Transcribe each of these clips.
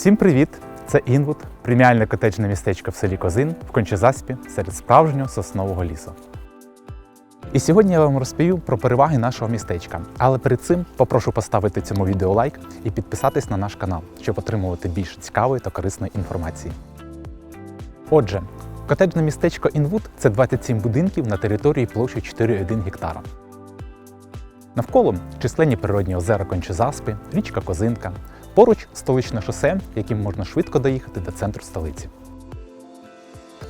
Всім привіт! Це Інвуд, преміальне котеджне містечко в селі Козин в Кончезаспі серед справжнього соснового лісу. І сьогодні я вам розповів про переваги нашого містечка. Але перед цим попрошу поставити цьому відео лайк і підписатись на наш канал, щоб отримувати більш цікавої та корисної інформації. Отже, котеджне містечко Інвуд це 27 будинків на території площею 4,1 гектара. Навколо численні природні озера Кончезаспи, річка Козинка, поруч столичне шосе, яким можна швидко доїхати до центру столиці.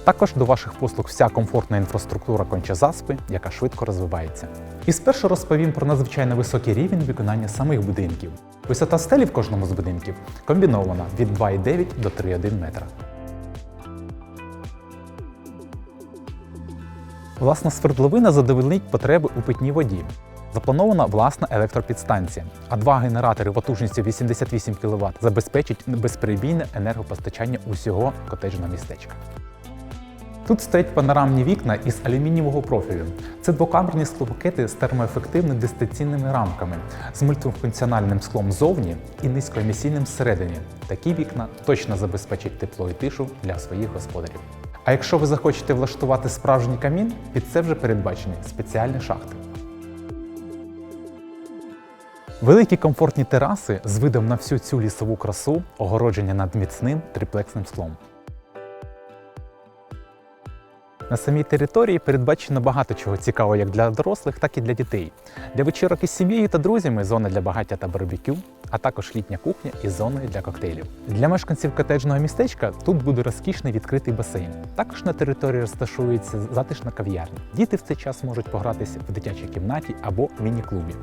Також до ваших послуг вся комфортна інфраструктура Кончезаспи, яка швидко розвивається. І спершу розповім про надзвичайно високий рівень виконання самих будинків. Висота стелі в кожному з будинків комбінована від 2,9 до 3,1 метра. Власна свердловина задовольнить потреби у питній воді. Запланована власна електропідстанція, а два генератори потужністю 88 кВт забезпечать безперебійне енергопостачання усього котеджного містечка. Тут стоять панорамні вікна із алюмінієвого профілю. Це двокамерні склопакети з термоефективними дистанційними рамками, з мультифункціональним склом ззовні і низькоемісійним всередині. Такі вікна точно забезпечать тепло і тишу для своїх господарів. А якщо ви захочете влаштувати справжній камін, під це вже передбачені спеціальні шахти. Великі комфортні тераси з видом на всю цю лісову красу огородження над міцним триплексним склом. На самій території передбачено багато чого цікавого як для дорослих, так і для дітей. Для вечірок із сім'єю та друзями зона для багаття та барбекю, а також літня кухня із зоною для коктейлів. Для мешканців котеджного містечка тут буде розкішний відкритий басейн. Також на території розташується затишна кав'ярня. Діти в цей час можуть погратися в дитячій кімнаті або міні-клубі,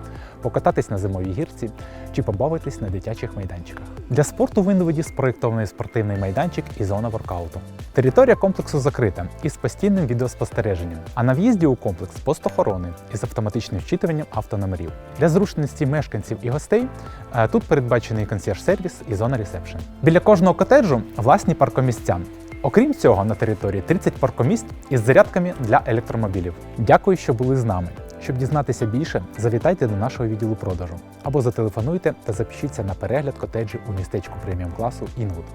покататись на зимовій гірці чи побавитись на дитячих майданчиках. Для спорту в Інводі спроєктований спортивний майданчик і зона воркауту. Територія комплексу закрита із постійним відеоспостереженням, а на в'їзді у комплекс пост охорони із автоматичним вчитуванням автономерів. Для зручності мешканців і гостей е, тут передбачений консьєрж-сервіс і зона ресепшн. Біля кожного котеджу власні паркомісця. Окрім цього, на території 30 паркомісць із зарядками для електромобілів. Дякую, що були з нами. Щоб дізнатися більше, завітайте до нашого відділу продажу або зателефонуйте та запишіться на перегляд котеджів у містечку преміум класу Інвуд.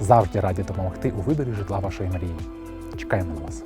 Завжди раді допомогти у виборі житла вашої мрії. Чекаємо на вас.